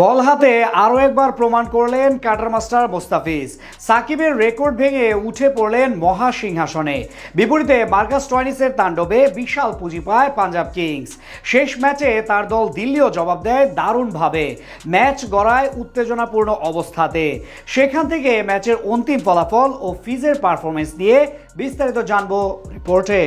বল হাতে আরও একবার প্রমাণ করলেন কাটার মাস্টার মোস্তাফিজ। সাকিবের রেকর্ড ভেঙে উঠে পড়লেন মহা সিংহাসনে। বিপরীতে মার্কাস টয়নিসের তাণ্ডবে বিশাল পুঁজি পায় পাঞ্জাব কিংস। শেষ ম্যাচে তার দল দিল্লিও জবাব দেয় দারুণভাবে। ম্যাচ গড়ায় উত্তেজনাপূর্ণ অবস্থাতে। সেখান থেকে ম্যাচের অন্তিম ফলাফল ও ফিজের পারফরমেন্স নিয়ে বিস্তারিত জানব রিপোর্টে।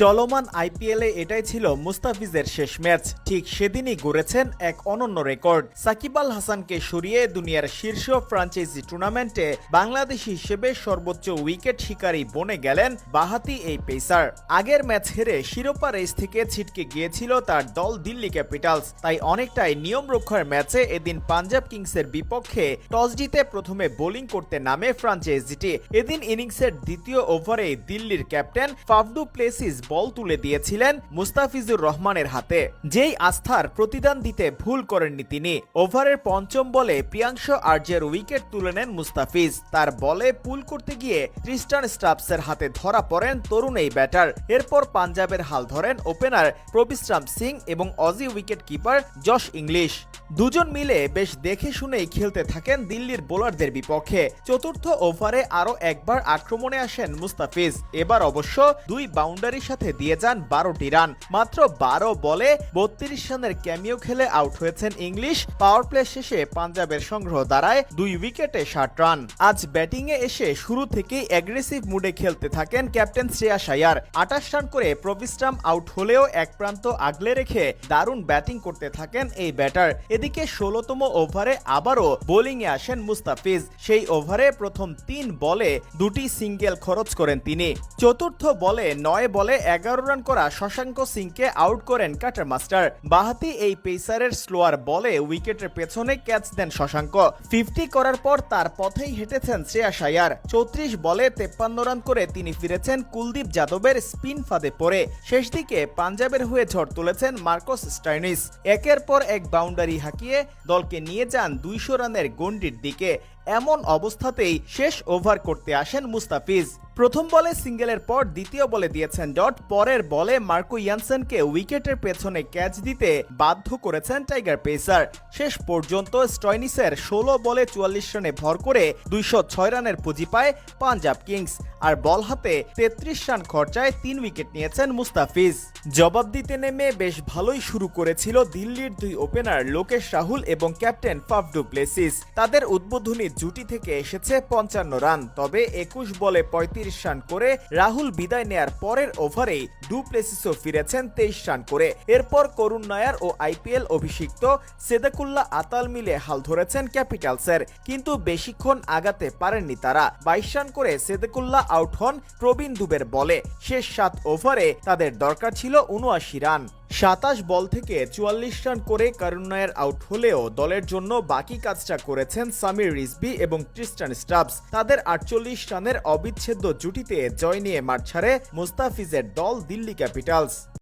চলমান আইপিএলে এটাই ছিল মুস্তাফিজের শেষ ম্যাচ। ঠিক সেদিনই গড়েছেন এক অনন্য রেকর্ড। সাকিব আল হাসানকে সরিয়ে দুনিয়ার শীর্ষ ফ্রাঞ্চাইজি টুর্নামেন্টে বাংলাদেশ হিসেবে সর্বোচ্চ উইকেট শিকারী বনে গেলেন বাহাতি এই পেসার। আগের ম্যাচ হেরে শিরোপা রেস থেকে ছিটকে গিয়েছিল তার দল দিল্লি ক্যাপিটালস। তাই অনেকটাই নিয়ম রক্ষার ম্যাচে এদিন পাঞ্জাব কিংসের বিপক্ষে টস জিতে প্রথমে বোলিং করতে নামে ফ্রাঞ্চাইজিটি। এদিন ইনিংসের দ্বিতীয় ওভারে দিল্লির ক্যাপ্টেন ফাফডু প্লেসিস বল তুলে দিয়েছিলেন মুস্তাফিজুর রহমানের হাতে। যেই আস্থার প্রতিদান দিতে ভুল করেননি তিনি। ওভারের পঞ্চম বলে প্রিয়াংশ আর্যের উইকেট তুলে নেন মুস্তাফিজ। তার বলে পুল করতে গিয়ে ক্রিস্টান স্টাফসের হাতে ধরা পড়েন তরুণ এই ব্যাটার। এরপর পাঞ্জাবের হাল ধরেন ওপেনার প্রবিশ্রাম সিং এবং Aussie wicket keeper Josh Inglis. দুজন মিলে বেশ দেখে শুনেই খেলতে থাকেন দিল্লির বোলারদের বিপক্ষে। চতুর্থ ওভারে আরও একবার আক্রমণে আসেন মুস্তাফিজ। এবার অবশ্য দুই বাউন্ডারির সাথে দিয়ে যান বারোটি রান। মাত্র বারো বলে বত্রিশ রানের ক্যামিও খেলে আউট হয়েছেন ইংলিশ। পাওয়ার প্লে শেষে পাঞ্জাবের সংগ্রহ দাঁড়ায় দুই উইকেটে ষাট রান। আজ ব্যাটিংয়ে এসে শুরু থেকেই অ্যাগ্রেসিভ মুডে খেলতে থাকেন ক্যাপ্টেন শ্রেয়া সায়ার আটাশ রান করে প্রবিস্ট্রাম আউট হলেও এক প্রান্ত আগলে রেখে দারুণ ব্যাটিং করতে থাকেন এই ব্যাটার। এদিকে ষোলোতম ওভারে আবারও বোলিংয়ে আসেন মুস্তাফিজ। সেই ওভারে প্রথম তিন বলে দুটি সিঙ্গেল খরচ করেন তিনি। চতুর্থ বলে নয় বলে এগারো রান করা শশাঙ্ক সিংকে আউট করেন কাটার মাস্টার। বাহাতি এই পেসারের স্লোয়ার বলে উইকেটের পেছনে ক্যাচ দেন শশাঙ্ক। ফিফটি করার পর তার পথেই হেঁটেছেন শ্রেয়া সায়ার। চৌত্রিশ বলে তেপ্পান্ন রান করে তিনি ফিরেছেন কুলদীপ যাদবের স্পিন ফাঁদে পড়ে। শেষ দিকে পাঞ্জাবের হয়ে ঝড় তুলেছেন মার্কোস স্টাইনিস একের পর এক বাউন্ডারি হাঁকিয়ে দলকে নিয়ে যান দুইশো রানের গন্ডির দিকে। এমন অবস্থাতেই শেষ ওভার করতে আসেন মুস্তাফিজ। প্রথম বলে সিঙ্গেলের পর দ্বিতীয় বলে দিয়েছেন ডট পরের বলে মার্কো ইয়ানসেনকে উইকেটের পেছনে ক্যাচ দিতে বাধ্য করেছেন টাইগার পেসার। শেষ পর্যন্ত স্টয়নিসের ষোলো বলে চুয়াল্লিশ রানে ভর করে দুইশো ছয় রানের পুঁজি পায় পাঞ্জাব কিংস। আর বল হাতে তেত্রিশ রান খরচায় তিন উইকেট নিয়েছেন মুস্তাফিজ। জবাব দিতে নেমে বেশ ভালোই শুরু করেছিল দিল্লির দুই ওপেনার লোকেশ রাহুল এবং ক্যাপ্টেন ফাফ ডুপ্লেসিস তাদের উদ্বোধনী জুটি থেকে এসেছে পঞ্চান্ন রান, তবে একুশ বলে পঁয়ত্রিশ রান করে রাহুল বিদায় নেয়ার পরের ওভারেই ডুপ্লেসিসও ফিরেছেন তেইশ রান করে। এরপর করুণ নায়ার ও আইপিএল অভিষিক্ত সেদাকুল্লা আতাল মিলে হাল ধরেছেন ক্যাপিটালসের, কিন্তু বেশিক্ষণ আগাতে পারেননি তারা। বাইশ রান করে সেদেকুল্লাহ আউট হন প্রবীণ দুবের বলে। শেষ সাত ওভারে তাদের দরকার ছিল উনআশি রান। সাতাশ বল থেকে চুয়াল্লিশ রান করে করুণায়ের আউট হলেও দলের জন্য বাকি কাজটা করেছেন সামির রিজবি এবং ট্রিস্টান স্টাবস। তাদের আটচল্লিশ রানের অবিচ্ছেদ্য জুটিতে জয় নিয়ে মাঠ ছাড়ে মুস্তাফিজের দল দিল্লি ক্যাপিটালস।